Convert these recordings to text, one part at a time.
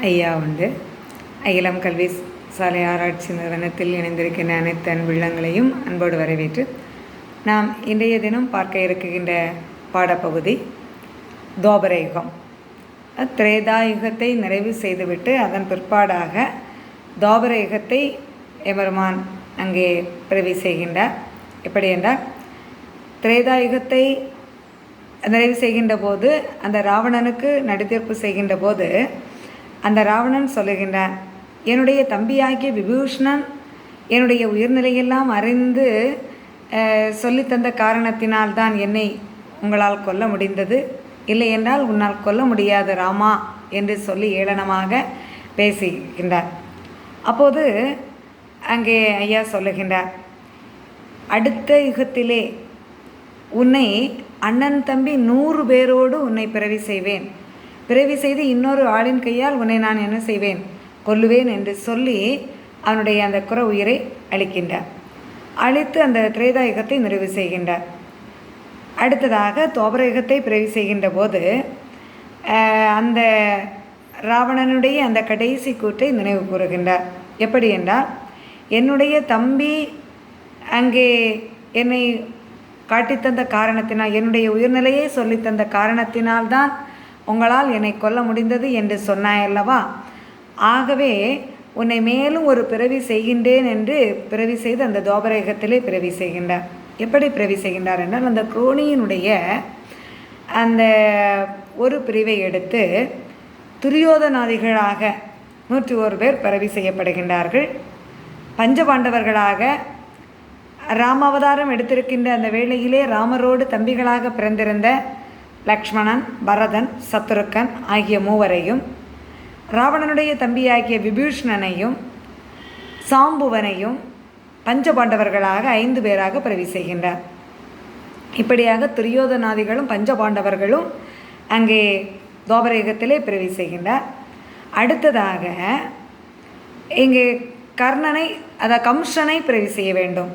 ஐயா உண்டு அகிலம் கல்வி சாலை ஆராய்ச்சி நிறுவனத்தில் இணைந்திருக்கின்ற அனைத்து அன்புள்ளங்களையும் அன்போடு வரவேற்று நாம் இன்றைய தினம் பார்க்க இருக்கின்ற பாடப்பகுதி தோபர யுகம் திரேதா யுகத்தை நிறைவு செய்துவிட்டு அதன் பிற்பாடாக தோபர யுகத்தை எமருமான் அங்கே பிறவி செய்கின்றார். எப்படி என்றால் திரேதா யுகத்தை நிறைவு செய்கின்ற போது அந்த ராவணனுக்கு நடுத்தீர்ப்பு செய்கின்ற போது அந்த ராவணன் சொல்லுகின்றான் என்னுடைய தம்பியாகிய விபூஷணன் என்னுடைய உயிர்நிலையெல்லாம் அறிந்து அஹ், சொல்லித்தந்த காரணத்தினால்தான் என்னை உங்களால் கொல்ல முடிந்தது. இல்லை என்றால் உன்னால் கொல்ல முடியாது ராமா என்று சொல்லி ஏளனமாக பேசுகின்றார். அப்போது அங்கே ஐயா சொல்லுகின்றார் அடுத்த யுகத்திலே உன்னை அண்ணன் தம்பி நூறு பேரோடு உன்னை பிறவி செய்வேன். பிறவி செய்து இன்னொரு ஆளின் கையால் உன்னை நான் என்ன செய்வேன்? கொல்லுவேன் என்று சொல்லி அவனுடைய அந்த குற உயிரை அளிக்கின்றார் அழித்து அந்த திரேதாயுகத்தை நிறைவு செய்கின்றார். அடுத்ததாக தோபர யுகத்தை பிறவி செய்கின்ற போது அந்த ராவணனுடைய அந்த கடைசி கூற்றை நினைவு கூறுகின்றார். எப்படி என்றால் என்னுடைய தம்பி அங்கே என்னை காட்டித்தந்த காரணத்தினால் என்னுடைய உயிர்நிலையை சொல்லித்தந்த காரணத்தினால்தான் உங்களால் என்னை கொல்ல முடிந்தது என்று சொன்னாயல்லவா? ஆகவே உன்னை மேலும் ஒரு பிறவி செய்கின்றேன் என்று பிறவி செய்து அந்த தோபரேகத்திலே பிறவி செய்கின்றார். எப்படி பிறவி செய்கின்றார் என்றால் அந்த குரோணியினுடைய அந்த ஒரு பிரிவை எடுத்து துரியோதனாதிகளாக நூற்றி ஒரு பேர் பிறவி செய்யப்படுகின்றார்கள். பஞ்சபாண்டவர்களாக ராமாவதாரம் எடுத்திருக்கின்ற அந்த வேளையிலே ராமரோடு தம்பிகளாக பிறந்திருந்த லக்ஷ்மணன் பரதன் சத்ருக்கன் ஆகிய மூவரையும் ராவணனுடைய தம்பியாகிய விபீஷ்ணனையும் சாம்புவனையும் பஞ்சபாண்டவர்களாக ஐந்து பேராக பிறவி செய்கின்றார். இப்படியாக துரியோதனாதிகளும் பஞ்சபாண்டவர்களும் அங்கே தோபரயுகத்திலே பிறவி செய்கின்றார். அடுத்ததாக இங்கே கர்ணனை அதாவது கம்சனை பிறவி செய்ய வேண்டும்.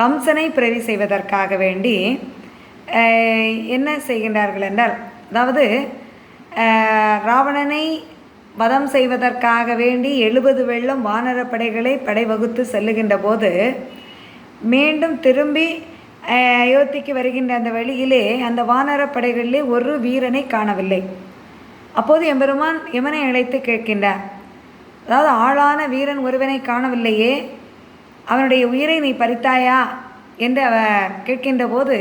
கம்சனை பிறவி செய்வதற்காக வேண்டி என்ன செய்கின்றார்கள் என்றால் அதாவது ராவணனை வதம் செய்வதற்காக வேண்டி எழுபது வெள்ளம் வானர படைகளை படைவகுத்து செல்லுகின்ற போது மீண்டும் திரும்பி அயோத்திக்கு வருகின்ற அந்த வழியிலே அந்த வானர படைகளிலே ஒரு வீரனை காணவில்லை. அப்போது எம்பெருமான் எமனை அழைத்து கேட்கின்றார்? அதாவது ஆளான வீரன் ஒருவனை காணவில்லையே அவனுடைய உயிரை நீ பறித்தாயா? என்று அவர் கேட்கின்ற போது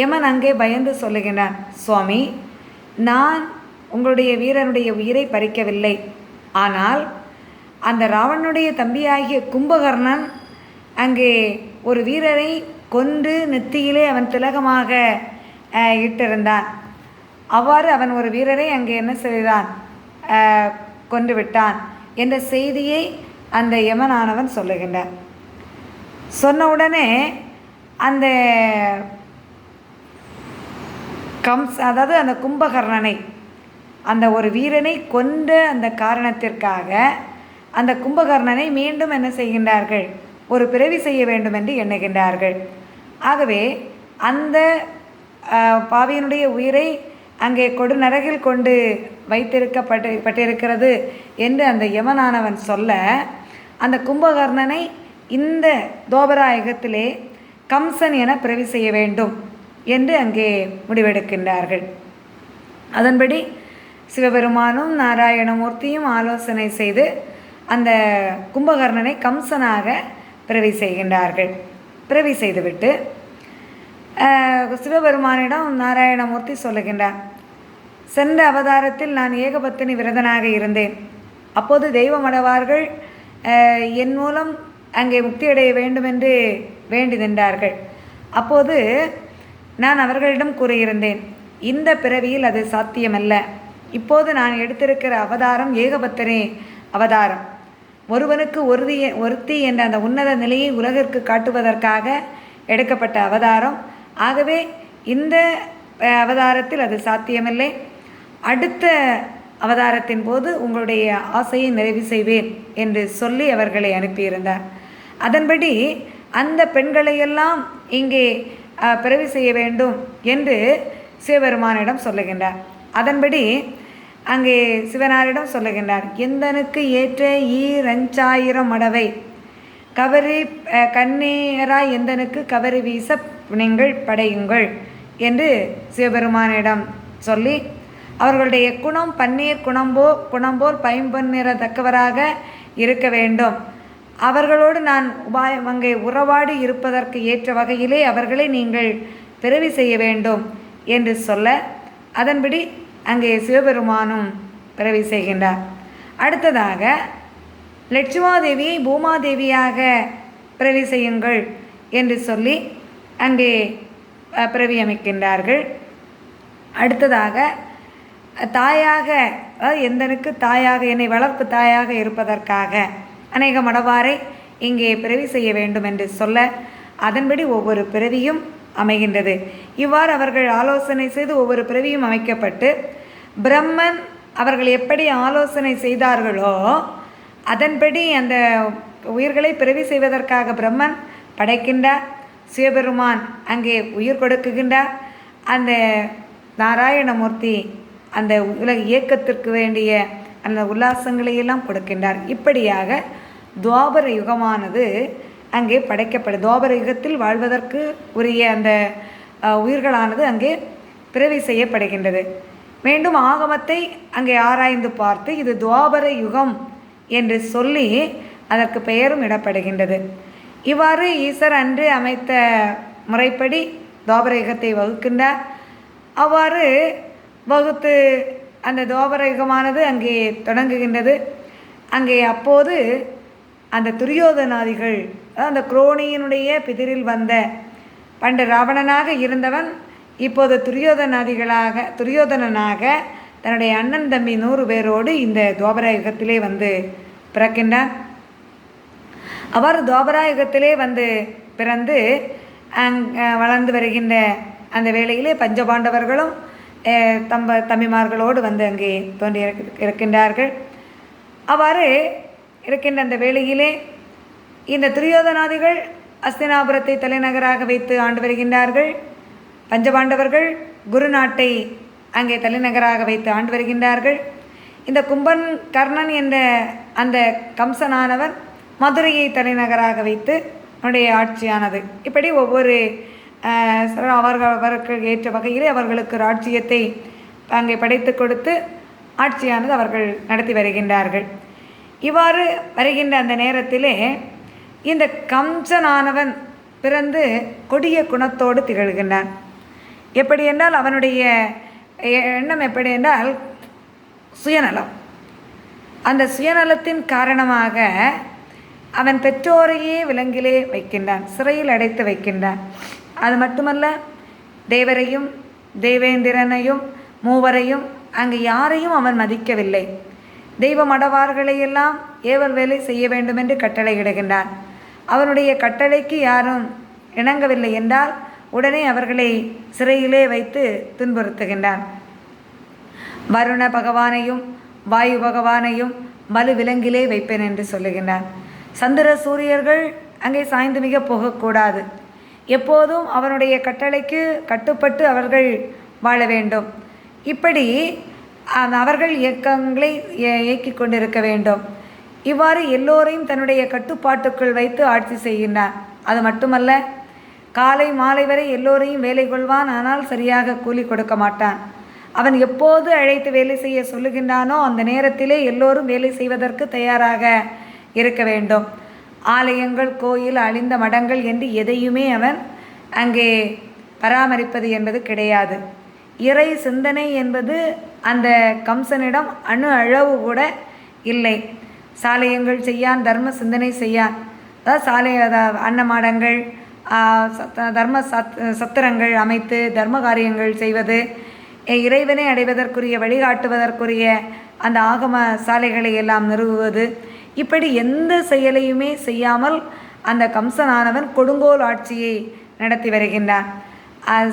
யமன் அங்கே பயந்து சொல்லுகின்றான் சுவாமி நான் உங்களுடைய வீரனுடைய உயிரை பறிக்கவில்லை. ஆனால் அந்த ராவணனுடைய தம்பியாகிய கும்பகர்ணன் அங்கே ஒரு வீரரை கொன்று நெத்தியிலே அவன் திலகமாக இட்டிருந்தான். அவ்வாறு அவன் ஒரு வீரரை அங்கே என்ன செய்தான்? கொண்டு விட்டான் என்ற செய்தியை அந்த யமனானவன் சொல்லுகின்றான். சொன்ன உடனே அந்த கம்ஸ் அதாவது அந்த கும்பகர்ணனை அந்த ஒரு வீரனை கொன்ற அந்த காரணத்திற்காக அந்த கும்பகர்ணனை மீண்டும் என்ன செய்கின்றார்கள்? ஒரு பிறவி செய்ய வேண்டும் என்று எண்ணுகின்றார்கள். ஆகவே அந்த பாவியினுடைய பாவியனுடைய உயிரை அங்கே கொடுநரகில் கொண்டு வைத்திருக்கப்பட்டு பட்டிருக்கிறது என்று அந்த யமனானவன் சொல்ல அந்த கும்பகர்ணனை இந்த தோபராயகத்திலே கம்சன் என பிறவி செய்ய வேண்டும். என்று அங்கே முடிவெடுக்கின்றார்கள். அதன்படி சிவபெருமானும் நாராயணமூர்த்தியும் ஆலோசனை செய்து அந்த கும்பகர்ணனை கம்சனாக பிறவி செய்கின்றார்கள். பிறவி செய்துவிட்டு சிவபெருமானிடம் நாராயணமூர்த்தி சொல்லுகின்றார் சென்ற அவதாரத்தில் நான் ஏகபத்தினி விரதனாக இருந்தேன். அப்போது தெய்வமடவார்கள் என் மூலம் அங்கே முக்தியடைய வேண்டுமென்று வேண்டி நின்றார்கள் அப்போது நான் அவர்களிடம் கூறியிருந்தேன் இந்த பிறவியில் அது சாத்தியமல்ல. இப்போது நான் எடுத்திருக்கிற அவதாரம் ஏகபத்தினி அவதாரம். ஒருவனுக்கு ஒருதி ஒருத்தி என்ற அந்த உன்னத நிலையை உலகிற்கு காட்டுவதற்காக எடுக்கப்பட்ட அவதாரம். ஆகவே இந்த அவதாரத்தில் அது சாத்தியமில்லை. அடுத்த அவதாரத்தின் போது உங்களுடைய ஆசையை நிறைவு செய்வேன் என்று சொல்லி அவர்களை அனுப்பியிருந்தார். அதன்படி அந்த பெண்களையெல்லாம் இங்கே பிறவி செய்ய வேண்டும் என்று சிவபெருமானிடம் சொல்லுகின்றார். அதன்படி அங்கே சிவனாரிடம் சொல்லுகின்றார். எந்தனுக்கு ஏற்ற ஈரஞ்சாயிரம் மடவை கவரி கண்ணீராய் எந்தனுக்கு கவரி வீச நீங்கள் படையுங்கள் என்று சிவபெருமானிடம் சொல்லி அவர்களுடைய குணம் பன்னீர் குணம்போ குணம்போல் தக்கவராக இருக்க வேண்டும். அவர்களோடு நான் உபாயம் அங்கே உறவாடி இருப்பதற்கு ஏற்ற வகையிலே அவர்களை நீங்கள் பிறவி செய்ய வேண்டும் என்று சொல்ல அதன்படி அங்கே சிவபெருமானும் பிறவி செய்கின்றார். அடுத்ததாக லட்சுமாதேவியை பூமாதேவியாக பிறவி செய்யுங்கள் என்று சொல்லி அங்கே பிறவி அமைக்கின்றார்கள். அடுத்ததாக தாயாக அதாவது எந்தனுக்கு தாயாக என்னை வளர்ப்பு தாயாக இருப்பதற்காக அநேக மடவாரை இங்கே பிறவி செய்ய வேண்டும் என்று சொல்ல அதன்படி ஒவ்வொரு பிறவியும் அமைகின்றது. இவ்வாறு அவர்கள் ஆலோசனை செய்து ஒவ்வொரு பிறவியும் அமைக்கப்பட்டு பிரம்மன் அவர்கள் எப்படி ஆலோசனை செய்தார்களோ அதன்படி அந்த உயிர்களை பிறவி செய்வதற்காக பிரம்மன் படைக்கின்றார் சிவபெருமான் அங்கே உயிர் கொடுக்குகின்றார் அந்த நாராயணமூர்த்தி அந்த உலக இயக்கத்திற்கு வேண்டிய அந்த உல்லாசங்களையெல்லாம் கொடுக்கின்றார். இப்படியாக துவாபர யுகமானது அங்கே படைக்கப்படும் துவாபர யுகத்தில் வாழ்வதற்கு உரிய அந்த உயிர்களானது அங்கே பிறவி செய்யப்படுகின்றது. மீண்டும் ஆகமத்தை அங்கே ஆராய்ந்து பார்த்து இது துவாபர யுகம் என்று சொல்லி அதற்கு பெயரும் இடப்படுகின்றது. இவ்வாறு ஈஸ்வர் அன்று அமைத்த முறைப்படி துவாபர யுகத்தை வகுக்கின்றார். அவ்வாறு வகுத்து அந்த துவாபர யுகமானது அங்கே தொடங்குகின்றது. அங்கே அப்போது அந்த துரியோதனாதிகள் அதாவது அந்த குரோணியினுடைய பிதிரில் வந்த பண்டு ராவணனாக இருந்தவன் இப்போது துரியோதனாதிகளாக துரியோதனனாக தன்னுடைய அண்ணன் தம்பி நூறு பேரோடு இந்த துவாபராயுகத்திலே வந்து பிறக்கின்றான். அவர் துவாபராயுகத்திலே வந்து பிறந்து அங் வளர்ந்து வருகின்ற அந்த வேளையிலே பஞ்சபாண்டவர்களும் பாண்டவர்களும் தம்ப தம்பிமார்களோடு வந்து அங்கே தோன்றி இருக்கின்றார்கள் அவ்வாறு இருக்கின்ற அந்த வேளையிலே இந்த துரியோதனாதிகள் அஸ்தினாபுரத்தை தலைநகராக வைத்து ஆண்டு வருகின்றார்கள். பஞ்சபாண்டவர்கள் குருநாட்டை அங்கே தலைநகராக வைத்து ஆண்டு வருகின்றார்கள். இந்த கும்பன் கர்ணன் என்ற அந்த கம்சனானவன் மதுரையை தலைநகராக வைத்து அவனுடைய ஆட்சியானது. இப்படி ஒவ்வொரு அவர்கள் அவர்கள் ஏற்ற வகையிலே அவர்களுக்கு ராஜ்ஜியத்தை அங்கே படைத்து கொடுத்து ஆட்சியானது அவர்கள் நடத்தி வருகின்றார்கள். இவ்வாறு வருகின்ற அந்த நேரத்திலே இந்த கம்சனானவன் பிறந்து கொடிய குணத்தோடு திகழ்கின்றான். எப்படி என்றால் அவனுடைய எண்ணம் எப்படி என்றால் சுயநலம். அந்த சுயநலத்தின் காரணமாக அவன் பெற்றோரையே விலங்கிலே வைக்கின்றான் சிறையில் அடைத்து வைக்கின்றான். அது மட்டுமல்ல தேவரையும் தேவேந்திரனையும் மூவரையும் அங்கு யாரையும் அவன் மதிக்கவில்லை. தெய்வ மடவார்களையெல்லாம் ஏவல் வேலை செய்ய வேண்டும் என்று கட்டளையிடுகின்றான். அவனுடைய கட்டளைக்கு யாரும் இணங்கவில்லை என்றால் உடனே அவர்களை சிறையிலே வைத்து துன்புறுத்துகின்றான். வருண பகவானையும் வாயு பகவானையும் மலு விலங்கிலே வைப்பேன் என்று சொல்லுகின்றான். சந்திர சூரியர்கள் அங்கே சாய்ந்து மிக போகக்கூடாது. எப்போதும் அவனுடைய கட்டளைக்கு கட்டுப்பட்டு அவர்கள் வாழ வேண்டும். இப்படி அவர்கள் இயக்கங்களை இயக்கி கொண்டிருக்க வேண்டும். இவ்வாறு எல்லோரையும் தன்னுடைய கட்டுப்பாட்டுக்குள் வைத்து ஆட்சி செய்கின்றான். அது மட்டுமல்ல காலை மாலை வரை எல்லோரையும் வேலை கொள்வான் ஆனால் சரியாக கூலி கொடுக்க மாட்டான். அவன் எப்போது அழைத்து வேலை செய்ய சொல்லுகின்றானோ அந்த நேரத்திலே எல்லோரும் வேலை செய்வதற்கு தயாராக இருக்க வேண்டும். ஆலயங்கள் கோயில் அழிந்த மடங்கள் என்று எதையுமே அவன் அங்கே பராமரிப்பது என்பது கிடையாது. இறை சிந்தனை என்பது அந்த கம்சனிடம் அணு அளவு கூட இல்லை. சாலையங்கள் செய்யான் தர்ம சிந்தனை செய்யான். அதாவது சாலை அன்னமாடங்கள் தர்ம சத் சத்திரங்கள் அமைத்து தர்ம காரியங்கள் செய்வது இறைவனை அடைவதற்குரிய வழிகாட்டுவதற்குரிய அந்த ஆகம சாலைகளை எல்லாம் நிறுவுவது இப்படி எந்த செயலையுமே செய்யாமல் அந்த கம்சனானவன் கொடுங்கோல் ஆட்சியை நடத்தி வருகின்றான்.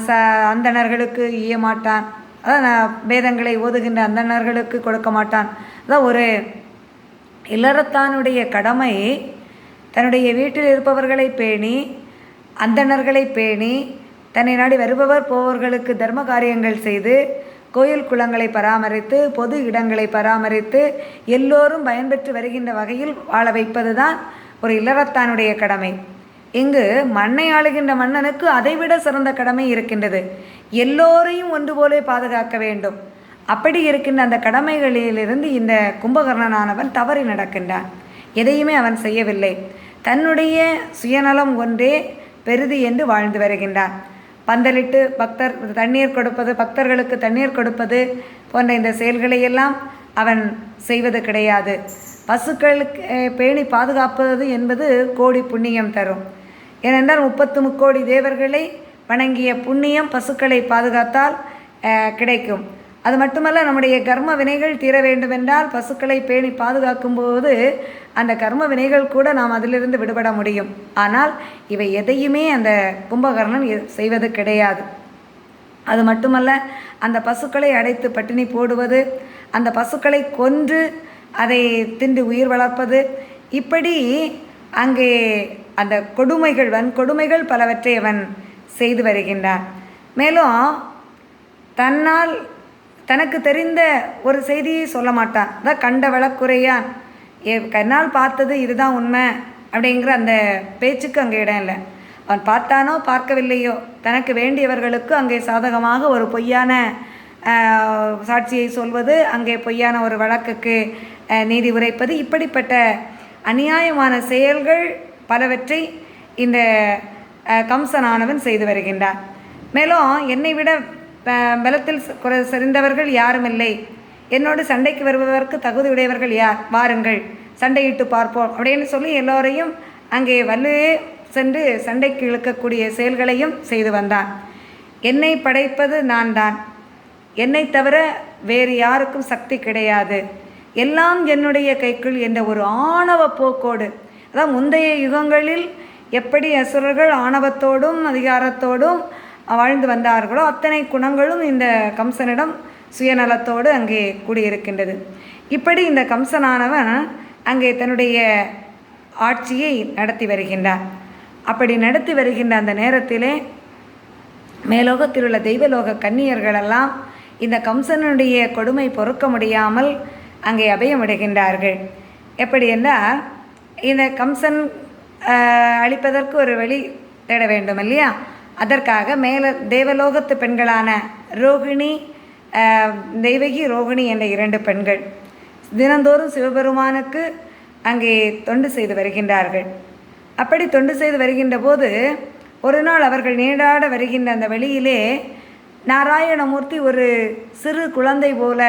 ச அந்தணர்களுக்கு ஈய மாட்டான். அதான் நான் வேதங்களை ஓதுகின்ற அந்தணர்களுக்கு கொடுக்க மாட்டான். அதான் ஒரு இல்லறத்தானுடைய கடமை தன்னுடைய வீட்டில் இருப்பவர்களை பேணி அந்தணர்களை பேணி தன்னை நாடி வருபவர் போவர்களுக்கு தர்ம காரியங்கள் செய்து கோயில் குளங்களை பராமரித்து பொது இடங்களை பராமரித்து எல்லோரும் பயன்பெற்று வருகின்ற வகையில் வாழ வைப்பதுதான் ஒரு இல்லறத்தானுடைய கடமை. இங்கு மண்ணை ஆளுகின்ற மன்னனுக்கு அதைவிட சிறந்த கடமை இருக்கின்றது. எல்லோரையும் ஒன்று போலே பாதுகாக்க வேண்டும். அப்படி இருக்கின்ற அந்த கடமைகளிலிருந்து இந்த கும்பகர்ணனானவன் தவறி நடக்கின்றான். எதையுமே அவன் செய்யவில்லை. தன்னுடைய சுயநலம் ஒன்றே பெரிது என்று வாழ்ந்து வருகின்றான். பந்தலிட்டு பக்தர் தண்ணீர் கொடுப்பது பக்தர்களுக்கு தண்ணீர் கொடுப்பது போன்ற இந்த செயல்களையெல்லாம் அவன் செய்வது கிடையாது. பசுக்களுக்கு பேணி பாதுகாப்பது என்பது கோடி புண்ணியம் தரும். ஏனென்றால் முப்பத்து முக்கோடி தேவர்களை வணங்கிய புண்ணியம் பசுக்களை பாதுகாத்தால் கிடைக்கும். அது மட்டுமல்ல நம்முடைய கர்ம வினைகள் தீர வேண்டுமென்றால் பசுக்களை பேணி பாதுகாக்கும் போது அந்த கர்ம வினைகள் கூட நாம் அதிலிருந்து விடுபட முடியும். ஆனால் இவை எதையுமே அந்த கும்பகர்ணன் செய்வது கிடையாது. அது மட்டுமல்ல அந்த பசுக்களை அடைத்து பட்டினி போடுவது அந்த பசுக்களை கொன்று அதை தின்று உயிர் வளர்ப்பது இப்படி அங்கே அந்த கொடுமைகள் வன்கொடுமைகள் பலவற்றை அவன் செய்து வருகின்றான். மேலும் தன்னால் தனக்கு தெரிந்த ஒரு செய்தியை சொல்ல மாட்டான். அதான் கண்ட விளக்குறையான் ஏ கண்ணால் பார்த்தது இதுதான் உண்மை அப்படிங்கிற அந்த பேச்சுக்கு அங்கே இடம் இல்லை. அவன் பார்த்தானோ பார்க்கவில்லையோ? தனக்கு வேண்டியவர்களுக்கு அங்கே சாதகமாக ஒரு பொய்யான சாட்சியை சொல்வது அங்கே பொய்யான ஒரு வழக்குக்கு நீதி உரைப்பது இப்படிப்பட்ட அநியாயமான செயல்கள் பலவற்றை இந்த கம்சனானவன் செய்து வருகின்றான். மேலும் என்னை விட பலத்தில் குறை சரிந்தவர்கள் யாரும் இல்லை. என்னோடு சண்டைக்கு வருபவருக்கு தகுதி உடையவர்கள் யார்? வாருங்கள். சண்டையிட்டு பார்ப்போம். அப்படின்னு சொல்லி எல்லோரையும் அங்கே வல்லுவே சென்று சண்டைக்கு இழுக்கக்கூடிய செயல்களையும் செய்து வந்தான். என்னை படைப்பது நான் தான் என்னை தவிர வேறு யாருக்கும் சக்தி கிடையாது. எல்லாம் என்னுடைய கைக்குள் என்ற ஒரு ஆணவ போக்கோடு அதான் முந்தைய யுகங்களில் எப்படி அசுரர்கள் ஆணவத்தோடும் அதிகாரத்தோடும் வாழ்ந்து வந்தார்களோ அத்தனை குணங்களும் இந்த கம்சனிடம் சுயநலத்தோடு அங்கே கூடியிருக்கின்றது. இப்படி இந்த கம்சனானவன் அங்கே தன்னுடைய ஆட்சியை நடத்தி வருகின்றார் அப்படி நடத்தி வருகின்ற அந்த நேரத்திலே மேலோகத்தில் உள்ள தெய்வலோக கன்னியர்களெல்லாம் இந்த கம்சனுடைய கொடுமை பொறுக்க முடியாமல் அங்கே அபயமிடுகின்றார்கள். எப்படி என்றால் இந்த கம்சன் அழிப்பதற்கு ஒரு வழி தேட வேண்டும் இல்லையா அதற்காக மேல தேவலோகத்து பெண்களான ரோகிணி தெய்வகி ரோகிணி என்ற இரண்டு பெண்கள் தினந்தோறும் சிவபெருமானுக்கு அங்கே தொண்டு செய்து வருகின்றார்கள். அப்படி தொண்டு செய்து வருகின்ற போது ஒரு நாள் அவர்கள் நீடாட வருகின்ற அந்த வெளியிலே நாராயணமூர்த்தி ஒரு சிறு குழந்தை போல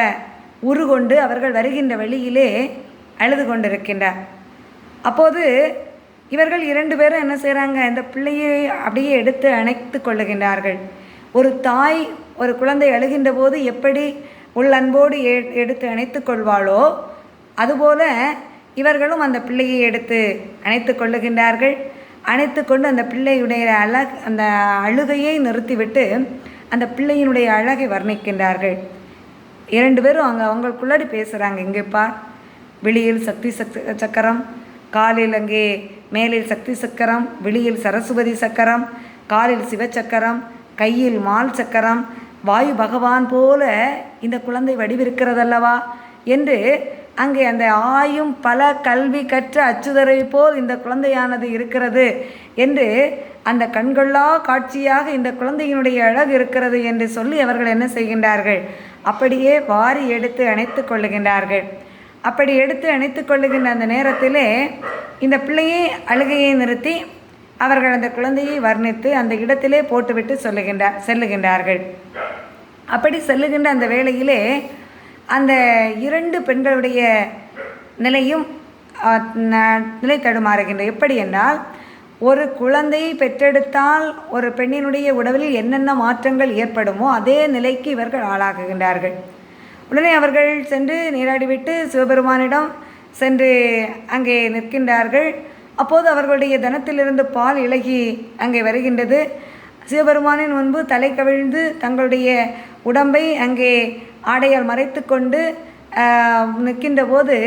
உருகொண்டு அவர்கள் வருகின்ற வழியிலே அழுது கொண்டிருக்கின்றார். அப்போது இவர்கள் இரண்டு பேரும் என்ன செய்கிறாங்க இந்த பிள்ளையை அப்படியே எடுத்து அணைத்து கொள்ளுகின்றார்கள். ஒரு தாய் ஒரு குழந்தை அழுகின்ற போது எப்படி உள்ளன்போடு எ எடுத்து அணைத்து கொள்வாளோ அதுபோல இவர்களும் அந்த பிள்ளையை எடுத்து அணைத்து கொள்ளுகின்றார்கள். அணைத்து கொண்டு அந்த பிள்ளையுடைய அழக் அந்த அழுகையை நிறுத்திவிட்டு அந்த பிள்ளையினுடைய அழகை வர்ணிக்கின்றார்கள். இரண்டு பேரும் அங்கே அவங்களுக்குள்ளாடி பேசுகிறாங்க இங்கே பார் வெளியில் சக்தி சக்தி சக்கரம் காலில் அங்கே மேலில் சக்தி சக்கரம் வெளியில் சரஸ்வதி சக்கரம் காலில் சிவச்சக்கரம் கையில் மால் சக்கரம் வாயு பகவான் போல இந்த குழந்தை வடிவிருக்கிறதல்லவா? என்று அங்கே அந்த ஆயும் பல கல்வி கற்ற அச்சுதரை போல் இந்த குழந்தையானது இருக்கிறது என்று அந்த கண்கொள்ளா காட்சியாக இந்த குழந்தையினுடைய அழகு இருக்கிறது என்று சொல்லி அவர்கள் என்ன செய்கின்றார்கள்? அப்படியே வாரி எடுத்து அணைத்து கொள்ளுகின்றார்கள். அப்படி எடுத்து அணைத்து கொள்ளுகின்ற அந்த நேரத்திலே இந்த பிள்ளையை அழுகையை நிறுத்தி அவர்கள் அந்த குழந்தையை வர்ணித்து அந்த இடத்திலே போட்டுவிட்டு சொல்லுகின்றார் செல்லுகின்றார்கள். அப்படி செல்லுகின்ற அந்த வேளையிலே அந்த இரண்டு பெண்களுடைய நிலையும் நிலை தடுமாறுகின்ற எப்படி என்றால் ஒரு குழந்தையை பெற்றெடுத்தால் ஒரு பெண்ணினுடைய உடலில் என்னென்ன மாற்றங்கள் ஏற்படுமோ அதே நிலைக்கு இவர்கள் ஆளாகுகின்றார்கள். உடனே அவர்கள் சென்று நீராடிவிட்டு சிவபெருமானிடம் சென்று அங்கே நிற்கின்றார்கள். அப்போது அவர்களுடைய தனத்திலிருந்து பால் இலகி அங்கே வருகின்றது. சிவபெருமானின் முன்பு தலை கவிழ்ந்து தங்களுடைய உடம்பை அங்கே ஆடையால் மறைத்து கொண்டு நிற்கின்ற போது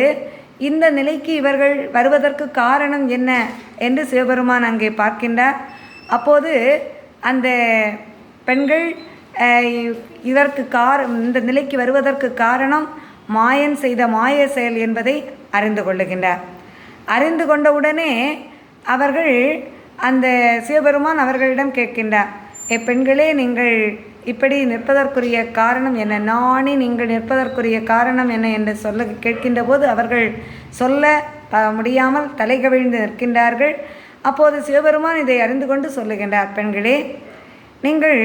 இந்த நிலைக்கு இவர்கள் வருவதற்கு காரணம் என்ன என்று சிவபெருமான் அங்கே பார்க்கின்றார். அப்போது அந்த பெண்கள் இதற்கு கார இந்த நிலைக்கு வருவதற்கு காரணம் மாயன் செய்த மாய செயல் என்பதை அறிந்து கொள்ளுகின்றார். அறிந்து கொண்டவுடனே அவர்கள் அந்த சிவபெருமான் அவர்களிடம் கேட்கின்றார் எப்பெண்களே நீங்கள் இப்படி நிற்பதற்குரிய காரணம் என்ன? நானே நீங்கள் நிற்பதற்குரிய காரணம் என்ன? என்று சொல்ல கேட்கின்ற போது அவர்கள் சொல்ல முடியாமல் முடியாமல் தலைகவிழ்ந்து நிற்கின்றார்கள். அப்போது சிவபெருமான் இதை அறிந்து கொண்டு சொல்லுகின்றார் பெண்களே நீங்கள்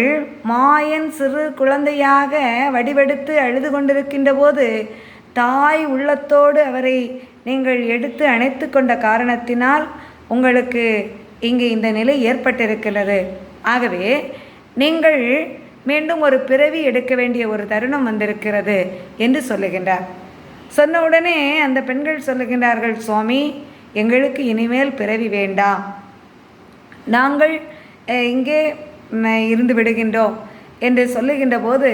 மாயன் சிறு குழந்தையாக வடிவெடுத்து அழுது கொண்டிருக்கின்ற போது தாய் உள்ளத்தோடு அவரை நீங்கள் எடுத்து அணைத்து கொண்ட காரணத்தினால் உங்களுக்கு இங்கே இந்த நிலை ஏற்பட்டிருக்கிறது ஆகவே நீங்கள் மீண்டும் ஒரு பிறவி எடுக்க வேண்டிய ஒரு தருணம் வந்திருக்கிறது என்று சொல்லுகின்றார். சொன்ன உடனே அந்த பெண்கள் சொல்லுகின்றார்கள் சுவாமி எங்களுக்கு இனிமேல் பிறவி வேண்டாம். நாங்கள் இங்கே இருந்து விடுகின்றோம் என்று சொல்லுகின்ற போது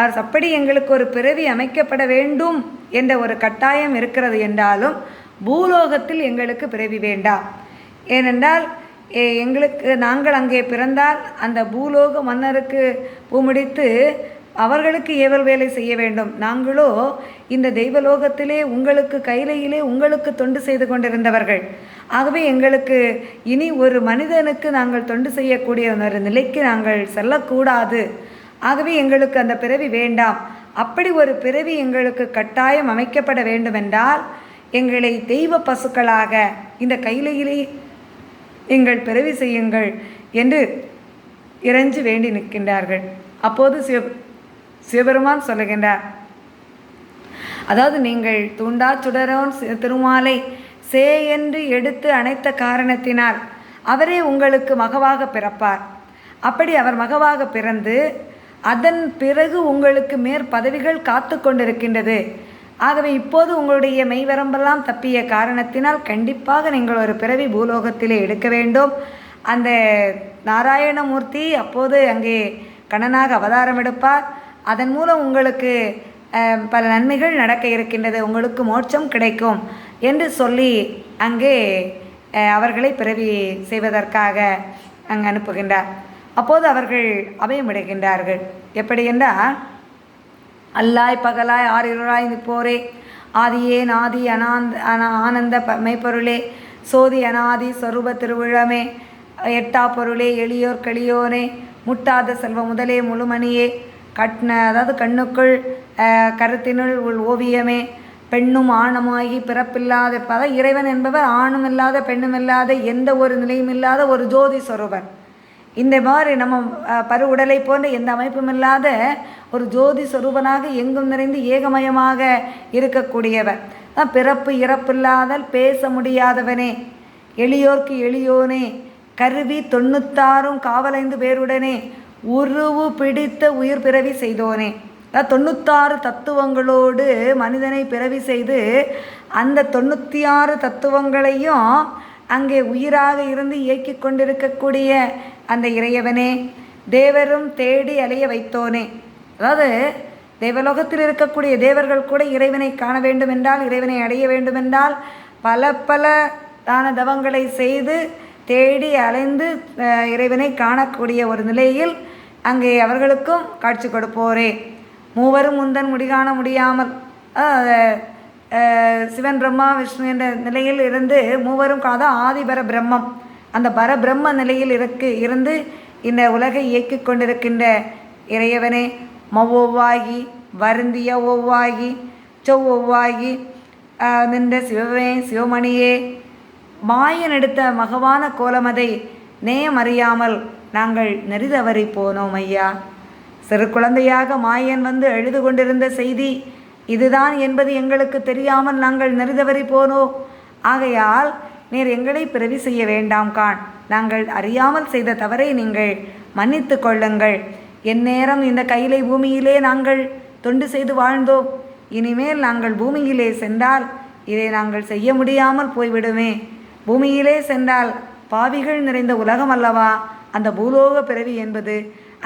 அவர் அப்படி எங்களுக்கு ஒரு பிறவி அமைக்கப்பட வேண்டும் என்ற ஒரு கட்டாயம் இருக்கிறது என்றாலும் பூலோகத்தில் எங்களுக்கு பிறவி வேண்டாம். ஏனென்றால் எங்களுக்கு நாங்கள் அங்கே பிறந்தால் அந்த பூலோக மன்னருக்கு பூமுடித்து அவர்களுக்கு ஏவல் வேலை செய்ய வேண்டும். நாங்களோ இந்த தெய்வலோகத்திலே உங்களுக்கு கைலையிலே உங்களுக்கு தொண்டு செய்து கொண்டிருந்தவர்கள். ஆகவே எங்களுக்கு இனி ஒரு மனிதனுக்கு நாங்கள் தொண்டு செய்யக்கூடிய ஒரு நிலைக்கு நாங்கள் செல்லக்கூடாது. ஆகவே எங்களுக்கு அந்த பிறவி வேண்டாம். அப்படி ஒரு பிறவி எங்களுக்கு கட்டாயம் அமைக்கப்பட வேண்டுமென்றால் எங்களை தெய்வ பசுக்களாக இந்த கையிலையிலே எங்கள் பிறவி செய்யுங்கள் என்று இறைஞ்சி வேண்டி நிற்கின்றார்கள். அப்போது சிவ சிவபெருமான் சொல்லுகின்றார். அதாவது நீங்கள் தூண்டா சுடரோன் சி- திருமாலை சே என்று எடுத்து அணைத்த காரணத்தினால் அவரே உங்களுக்கு மகவாக பிறப்பார். அப்படி அவர் மகவாக பிறந்து அதன் பிறகு உங்களுக்கு மேற் பதவிகள் காத்து கொண்டிருக்கின்றது. ஆகவே இப்போது உங்களுடைய மெய்வரம்பெல்லாம் தப்பிய காரணத்தினால் கண்டிப்பாக நீங்கள் ஒரு பிறவி பூலோகத்திலே எடுக்க வேண்டும். அந்த நாராயணமூர்த்தி அப்போது அங்கே கண்ணனாக அவதாரம் எடுப்பார். அதன் மூலம் உங்களுக்கு பல நன்மைகள் நடக்க இருக்கின்றது. உங்களுக்கு மோட்சம் கிடைக்கும். என்று சொல்லி அங்கே அவர்களை பிறவி செய்வதற்காக அங்கு அனுப்புகின்றார். அப்போது அவர்கள் அபயமிடுகின்றார்கள். எப்படி என்றால் அல்லாய் பகலாய் ஆறிருளாய் நிற்போரே. ஆதியே நாதி அனாந்த அனா ஆனந்த ப- மெய்ப்பொருளே. சோதி அனாதி சொரூப திருவிழமே எட்டா பொருளே எளியோர் கெளியோனே. முட்டாத செல்வ முதலே முழுமணியே. கட்ன அதாவது கண்ணுக்குள் கருத்தினுள் உள் ஓவியமே. பெண்ணும் ஆணுமாகி பிறப்பில்லாத பத இறைவன் என்பவர் ஆணும் இல்லாத பெண்ணும் இல்லாத எந்த ஒரு நிலையும் இல்லாத ஒரு ஜோதி சொரூபன் இந்த மாதிரி நம்ம பரு உடலை போன்ற எந்த அமைப்பும் இல்லாத ஒரு ஜோதி சொரூபனாக எங்கும் நிறைந்து ஏகமயமாக இருக்கக்கூடியவர். பிறப்பு இறப்பில்லாதல் பேச முடியாதவனே எளியோர்க்கு எளியோனே கருவி தொண்ணூத்தாறும் காவலைந்து பேருடனே உருவு பிடித்த உயிர் பிறவி செய்தோனே. அதாவது தொண்ணூத்தாறு தத்துவங்களோடு மனிதனை பிறவி செய்து அந்த தொண்ணூற்றி ஆறு தத்துவங்களையும் அங்கே உயிராக இருந்து இயக்கி கொண்டிருக்கக்கூடிய அந்த இறையவனே தேவரும் தேடி அலைய வைத்தோனே. அதாவது தேவலோகத்தில் இருக்கக்கூடிய தேவர்கள் கூட இறைவனை காண வேண்டுமென்றால் இறைவனை அடைய வேண்டுமென்றால் பல பல தான தவங்களை செய்து தேடி அலைந்து இறைவனை காணக்கூடிய ஒரு நிலையில் அங்கே அவர்களுக்கும் காட்சி கொடுப்போரே. மூவரும் முந்தன் முடிகாண முடியாமல் சிவன் பிரம்மா விஷ்ணு என்ற நிலையில் இருந்து மூவரும் காத ஆதிபர பிரம்மம். அந்த பரபிரம்ம நிலையில் இருக்கு இருந்து இந்த உலகை இயக்கிக் கொண்டிருக்கின்ற இறையவனே மவ்வொவ்வாகி வருந்திய ஒவ்வாகி செவ்வொவ்வாகி நின்ற சிவமே சிவமணியே மாயன் எடுத்த மகவான கோலமதை நேயமறியாமல் நாங்கள் நெறிதவறி போனோம் ஐயா. சிறு குழந்தையாக மாயன் வந்து எழுது கொண்டிருந்த செய்தி இதுதான் என்பது எங்களுக்கு தெரியாமல் நாங்கள் நெறிதவறி போனோம் ஆகையால் நீர் எங்களை பிறவி செய்ய வேண்டாம் கான். நாங்கள் அறியாமல் செய்த தவறை நீங்கள் மன்னித்து கொள்ளுங்கள். எந்நேரம் இந்த கைலை பூமியிலே நாங்கள் தொண்டு செய்து வாழ்ந்தோம். இனிமேல் நாங்கள் பூமியிலே சென்றால் இதை நாங்கள் செய்ய முடியாமல் போய்விடுமே. பூமியிலே சென்றால் பாவிகள் நிறைந்த உலகம் அல்லவா? அந்த பூலோக பிறவி என்பது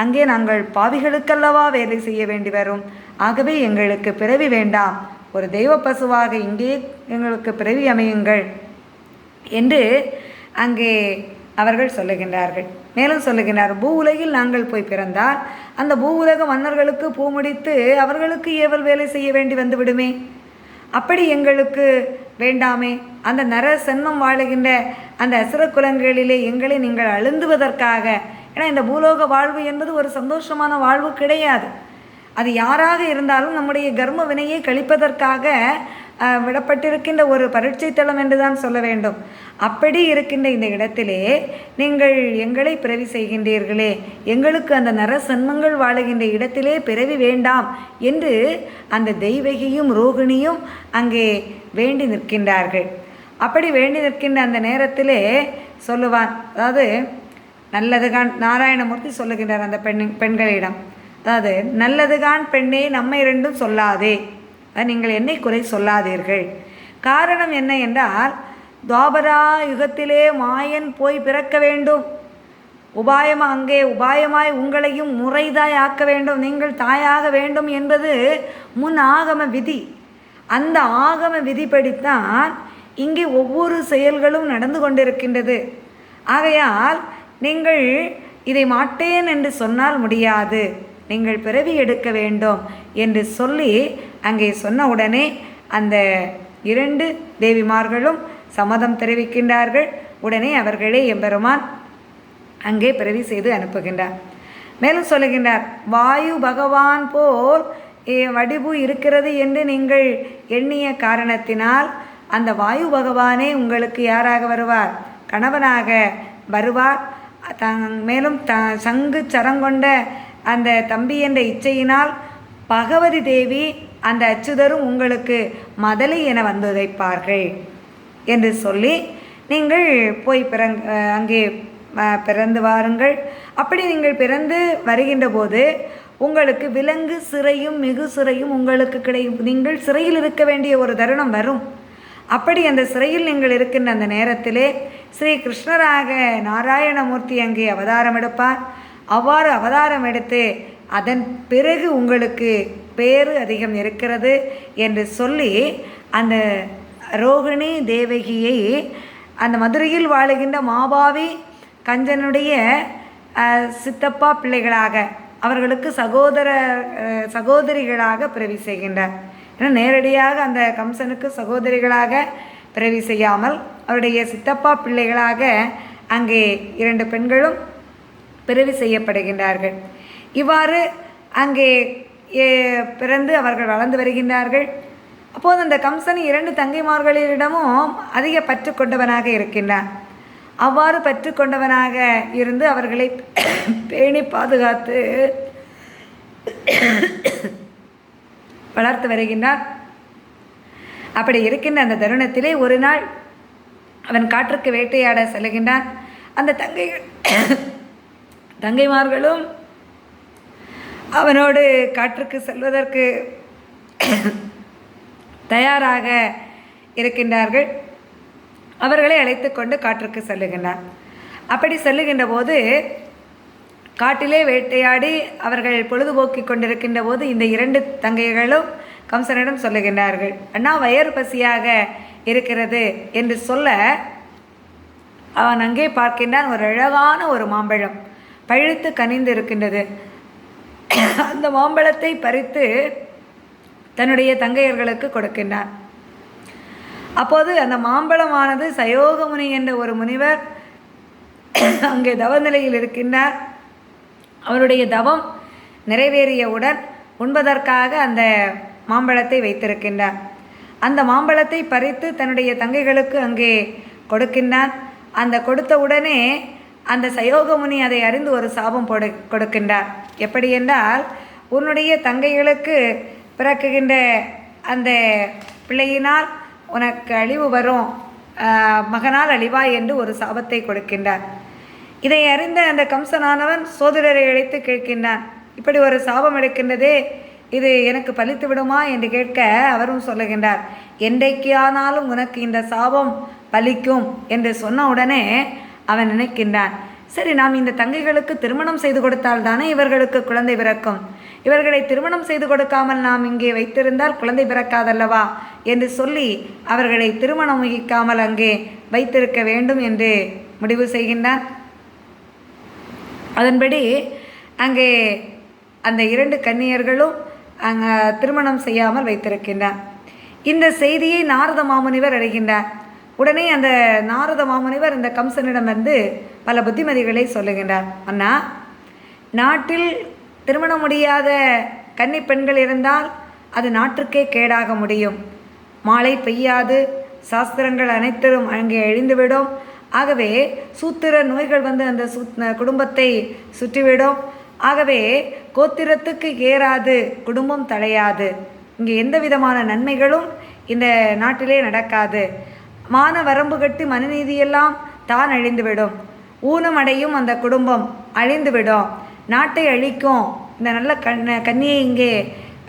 அங்கே நாங்கள் பாவிகளுக்கல்லவா வேலை செய்ய வேண்டி வரும். ஆகவே எங்களுக்கு பிறவி வேண்டாம். ஒரு தெய்வ பசுவாக இங்கே எங்களுக்கு பிறவி அமையுங்கள் என்று அங்கே அவர்கள் சொல்லுகின்றார்கள். மேலும் சொல்லுகின்றார் பூ உலகில் நாங்கள் போய் பிறந்தால் அந்த பூ உலக மன்னர்களுக்கு பூ முடித்து அவர்களுக்கு ஏவல் வேலை செய்ய வேண்டி வந்து விடுமே? அப்படி எங்களுக்கு வேண்டாமே. அந்த நர சென்மம் வாழுகின்ற அந்த அசுர குலங்களிலே எங்களை நீங்கள் அழுந்துவதற்காக ஏன்னா இந்த பூலோக வாழ்வு என்பது ஒரு சந்தோஷமான வாழ்வு கிடையாது. அது யாராக இருந்தாலும் நம்முடைய கர்ம வினையை கழிப்பதற்காக விடப்பட்டிருக்கின்ற ஒரு பரீட்சை தளம் என்று தான் சொல்ல வேண்டும். அப்படி இருக்கின்ற இந்த இடத்திலே நீங்கள் எங்களை பிறவி செய்கின்றீர்களே எங்களுக்கு அந்த நரசன்மங்கள் வாழுகின்ற இடத்திலே பிறவி வேண்டாம் என்று அந்த தெய்வகியும் ரோகிணியும் அங்கே வேண்டி நிற்கின்றார்கள். அப்படி வேண்டி நிற்கின்ற அந்த நேரத்திலே சொல்லுவான் அதாவது நல்லதுகான் நாராயணமூர்த்தி சொல்லுகின்றார் அந்த பெண் பெண்களிடம். அதாவது நல்லதுகான் பெண்ணே நம்மை ரெண்டும் சொல்லாதே. நீங்கள் என்னை குறை சொல்லாதீர்கள். காரணம் என்ன என்றால் துவாபரா யுகத்திலே மாயன் போய் பிறக்க வேண்டும். உபாயம் அங்கே உபாயமாய் உங்களையும் முறைதாய் ஆக்க வேண்டும். நீங்கள் தாயாக வேண்டும் என்பது முன் ஆகம விதி. அந்த ஆகம விதிப்படித்தான் இங்கே ஒவ்வொரு செயல்களும் நடந்து கொண்டிருக்கின்றது. ஆகையால் நீங்கள் இதை மாட்டேன் என்று சொன்னால் முடியாது. நீங்கள் பிறவி எடுக்க வேண்டும் என்று சொல்லி அங்கே சொன்ன உடனே அந்த இரண்டு தேவிமார்களும் சம்மதம் தெரிவிக்கின்றார்கள். உடனே அவர்களே எம்பெருமான் அங்கே பிறவி செய்து அனுப்புகின்றார். மேலும் சொல்லுகின்றார் வாயு பகவான் போல் வடிவு இருக்கிறது என்று நீங்கள் எண்ணிய காரணத்தினால் அந்த வாயு பகவானே உங்களுக்கு யாராக வருவார்? கணவனாக வருவார்? தங் மேலும் த சங்கு சரங்கொண்ட அந்த தம்பி என்ற இச்சையினால் பகவதி தேவி அந்த அச்சுதரும் உங்களுக்கு மதலி என வந்து உதைப்பார்கள் என்று சொல்லி நீங்கள் போய் பிறங் அங்கே பிறந்து வாருங்கள். அப்படி நீங்கள் பிறந்து வருகின்ற போது உங்களுக்கு விலங்கு சிறையும் மிகு சிறையும் உங்களுக்கு கிடை நீங்கள் சிறையில் இருக்க வேண்டிய ஒரு தருணம் வரும். அப்படி அந்த சிறையில் நீங்கள் இருக்கின்ற அந்த நேரத்திலே ஸ்ரீ கிருஷ்ணராக நாராயணமூர்த்தி அங்கே அவதாரம் எடுப்பார். அவ்வாறு அவதாரம் எடுத்து அதன் பிறகு உங்களுக்கு பேறு அதிகம் இருக்கிறது என்று சொல்லி அந்த ரோகிணி தேவகியை அந்த மதுரையில் வாழுகின்ற மாபாவி கஞ்சனுடைய சித்தப்பா பிள்ளைகளாக அவர்களுக்கு சகோதர சகோதரிகளாக பிறவி செய்கின்றார். ஏன்னா நேரடியாக அந்த கம்சனுக்கு சகோதரிகளாக பிறவி செய்யாமல் அவருடைய சித்தப்பா பிள்ளைகளாக அங்கே இரண்டு பெண்களும் பிறவி செய்யப்படுகின்றார்கள். இவ்வாறு அங்கே ஏ, பிறந்து அவர்கள் வளர்ந்து வருகின்றார்கள். அப்போது அந்த கம்சன் இரண்டு தங்கைமார்களிடமும் அதிக பற்று கொண்டவனாக இருக்கின்றான். அவ்வாறு பற்று கொண்டவனாக இருந்து அவர்களை பேணி பாதுகாத்து வளர்த்து வருகின்றார். அப்படி இருக்கின்ற அந்த தருணத்திலே ஒரு நாள் அவன் காற்றுக்கு வேட்டையாட செல்கின்றான். அந்த தங்கைகள் தங்கைமார்களும் அவனோடு காற்றுக்கு செல்வதற்கு தயாராக இருக்கின்றார்கள். அவர்களை அழைத்து கொண்டு காற்றுக்கு செல்லுகின்றார். அப்படி செல்லுகின்ற போது காட்டிலே வேட்டையாடி அவர்கள் பொழுதுபோக்கிக் கொண்டிருக்கின்ற போது இந்த இரண்டு தங்கைகளும் கம்சனிடம் சொல்லுகின்றார்கள் அண்ணா வயறு பசியாக இருக்கிறது என்று சொல்ல அவன் அங்கே பார்க்கின்றான் ஒரு அழகான ஒரு மாம்பழம் பழுத்து கனிந்து இருக்கின்றது அந்த மாம்பழத்தை பறித்து தன்னுடைய தங்கையர்களுக்கு கொடுக்கின்றான். அப்போது அந்த மாம்பழமானது சயோகமுனி என்ற ஒரு முனிவர் அங்கே தவநிலையில் இருக்கின்றார். அவருடைய தவம் நிறைவேறியவுடன் உண்பதற்காக அந்த மாம்பழத்தை வைத்திருக்கின்றார். அந்த மாம்பழத்தை பறித்து தன்னுடைய தங்கைகளுக்கு அங்கே கொடுக்கின்றான். அந்த கொடுத்த உடனே அந்த சயோகமுனி அதை அறிந்து ஒரு சாபம் போடு கொடுக்கின்றார். எப்படி என்றால் உன்னுடைய தங்கைகளுக்கு பிறக்குகின்ற அந்த பிள்ளையினால் உனக்கு அழிவு வரும் மகனால் அழிவாய் என்று ஒரு சாபத்தை கொடுக்கின்றார். இதை அறிந்த அந்த கம்சனானவன் சோதரரை அழைத்து கேட்கின்றான் இப்படி ஒரு சாபம் எடுக்கின்றதே இது எனக்கு பலித்து விடுமா? என்று கேட்க அவரும் சொல்லுகின்றார் என்றைக்கு ஆனாலும் உனக்கு இந்த சாபம் பலிக்கும் என்று சொன்ன உடனே அவன் நினைக்கின்றான் சரி நாம் இந்த தங்கைகளுக்கு திருமணம் செய்து கொடுத்தால் தானே இவர்களுக்கு குழந்தை பிறக்கும்? இவர்களை திருமணம் செய்து கொடுக்காமல் நாம் இங்கே வைத்திருந்தால் குழந்தை பிறக்காதல்லவா? என்று சொல்லி அவர்களை திருமணம் முகிக்காமல் அங்கே வைத்திருக்க வேண்டும் என்று முடிவு செய்கின்றான். அதன்படி அங்கே அந்த இரண்டு கன்னியர்களும் அங்கே திருமணம் செய்யாமல் வைத்திருக்கின்றார் இந்த செய்தியை நாரத மாமுனிவர் அடைகின்றார் உடனே அந்த நாரத மாமுனிவர் இந்த கம்சனிடம் வந்து பல புத்திமதிகளை சொல்லுகின்றார். அண்ணா நாட்டில் திருமணம் முடியாத கன்னி பெண்கள் இருந்தால் அது நாட்டுக்கே கேடாக முடியும். மாலை பெய்யாது சாஸ்திரங்கள் அனைத்தரும் அங்கே எழுந்துவிடும். ஆகவே சூத்திர நோய்கள் வந்து அந்த சு குடும்பத்தை சுற்றிவிடும். ஆகவே கோத்திரத்துக்கு ஏறாது குடும்பம் தழையாது இங்கே எந்த விதமான நன்மைகளும் இந்த நாட்டிலே நடக்காது. மான வரம்பு கட்டி மனநீதியெல்லாம் தான் அழிந்துவிடும். ஊனம் அடையும் அந்த குடும்பம் அழிந்துவிடும். நாட்டை அழிக்கும். இந்த நல்ல கண் கன்னியை இங்கே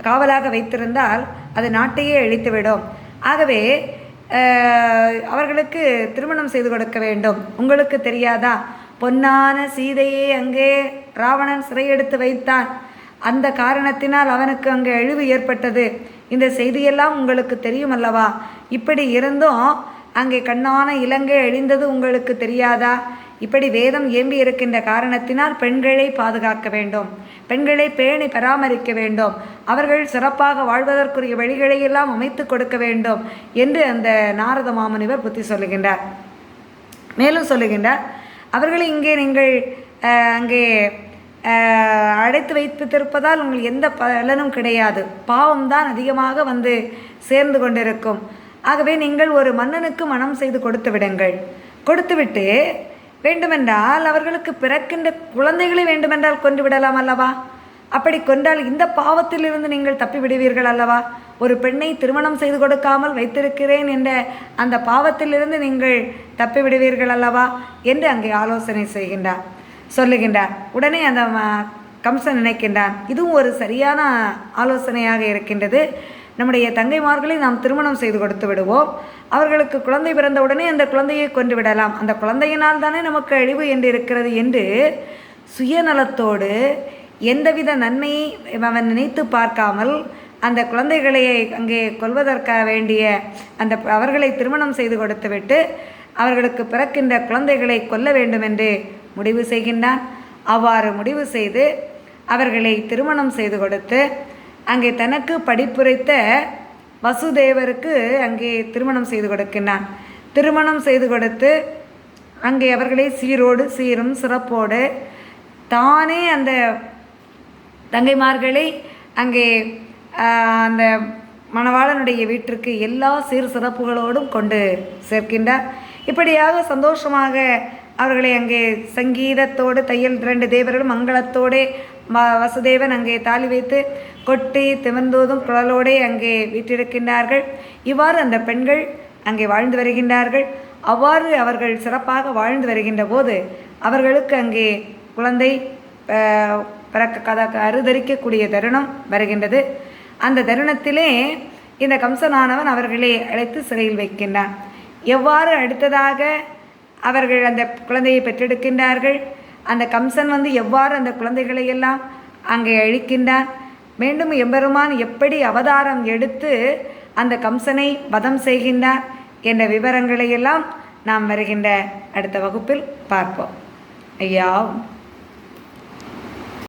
காவலாக வைத்திருந்தால் அது நாட்டையே அழித்துவிடும். ஆகவே அவர்களுக்கு திருமணம் செய்து கொடுக்க வேண்டும். உங்களுக்கு தெரியாதா? பொன்னான சீதையை அங்கே ராவணன் சிறையெடுத்து வைத்தான். அந்த காரணத்தினால் அவனுக்கு அங்கே அழிவு ஏற்பட்டது. இந்த செய்தியெல்லாம் உங்களுக்கு தெரியும் அல்லவா இப்படி இருந்தும் அங்கே கண்ணான இலங்கை அழிந்தது உங்களுக்கு தெரியாதா? இப்படி வேதம் ஏம்பி இருக்கின்ற காரணத்தினால் பெண்களை பாதுகாக்க வேண்டும். பெண்களை பேணி பராமரிக்க வேண்டும். அவர்கள் சிறப்பாக வாழ்வதற்குரிய வழிகளையெல்லாம் அமைத்து கொடுக்க வேண்டும் என்று அந்த நாரத மாமுனிவர் புத்தி சொல்லுகின்றார். மேலும் சொல்லுகின்றார் அவர்களை இங்கே நீங்கள் அங்கே அடைத்து வைத்திருப்பதால் உங்களுக்கு எந்த பலனும் கிடையாது. பாவம்தான் அதிகமாக வந்து சேர்ந்து கொண்டிருக்கும். ஆகவே நீங்கள் ஒரு மன்னனுக்கு மனம் செய்து கொடுத்து விடுங்கள். கொடுத்துவிட்டு வேண்டுமென்றால் அவர்களுக்கு பிறக்கின்ற குழந்தைகளை வேண்டுமென்றால் கொன்று விடலாம் அல்லவா? அப்படி கொண்டால் இந்த பாவத்திலிருந்து நீங்கள் தப்பி விடுவீர்கள் அல்லவா? ஒரு பெண்ணை திருமணம் செய்து கொடுக்காமல் வைத்திருக்கிறேன் என்ற அந்த பாவத்திலிருந்து நீங்கள் தப்பி விடுவீர்கள் அல்லவா? என்று அங்கே ஆலோசனை செய்கின்றார். சொல்லுகின்றார். உடனே அந்த ம- கம்சன் நினைக்கின்றான். இதுவும் ஒரு சரியான ஆலோசனையாக இருக்கின்றது. நம்முடைய தங்கைமார்களை நாம் திருமணம் செய்து கொடுத்து விடுவோம். அவர்களுக்கு குழந்தை பிறந்த உடனே அந்த குழந்தையை கொண்டு விடலாம். அந்த குழந்தையினால் தானே நமக்கு அழிவு என்று இருக்கிறது என்று சுயநலத்தோடு எந்தவித நன்மையை அவன் நினைத்து பார்க்காமல் அந்த குழந்தைகளை அங்கே கொல்வதற்காக வேண்டிய அந்த அவர்களை திருமணம் செய்து கொடுத்துவிட்டு அவர்களுக்கு பிறக்கின்ற குழந்தைகளை கொல்ல வேண்டும் என்று முடிவு செய்கின்றான். அவ்வாறு முடிவு செய்து அவர்களை திருமணம் செய்து கொடுத்து அங்கே தனக்கு படிப்புரைத்த வசுதேவருக்கு அங்கே திருமணம் செய்து கொடுக்கின்றான். திருமணம் செய்து கொடுத்து அங்கே அவர்களை சீரோடு சீரும் சிறப்போடு தானே அந்த தங்கைமார்களை அங்கே அந்த மணவாளனுடைய வீட்டிற்கு எல்லா சீர் சிறப்புகளோடும் கொண்டு சேர்க்கின்றார். இப்படியாக சந்தோஷமாக அவர்களை அங்கே சங்கீதத்தோடு தையல் இரண்டு தேவர்களும் மங்களத்தோடே ம- வசுதேவன் அங்கே தாலி வைத்து கொட்டி திமந்தோதும் குழலோடே அங்கே வீற்றிருக்கின்றார்கள். இவ்வாறு அந்த பெண்கள் அங்கே வாழ்ந்து வருகின்றார்கள். அவ்வாறு அவர்கள் சிறப்பாக வாழ்ந்து வருகின்ற போது அவர்களுக்கு அங்கே குழந்தை பிறக்க கத அறுதரிக்கக்கூடிய தருணம் வருகின்றது. அந்த தருணத்திலே இந்த கம்சனானவன் அவர்களை அழைத்து சிறையில் வைக்கின்றான். எவ்வாறு அடுத்ததாக அவர்கள் அந்த குழந்தையை பெற்றெடுக்கின்றார்கள்? அந்த கம்சன் வந்து எவ்வாறு அந்த குழந்தைகளை எல்லாம் அங்கே அழிக்கின்றான்? மீண்டும் எம்பெருமான் எப்படி அவதாரம் எடுத்து அந்த கம்சனை வதம் செய்கின்றார் என்ற விவரங்களை எல்லாம் நாம் வருகின்ற அடுத்த வகுப்பில் பார்ப்போம். ஐயா.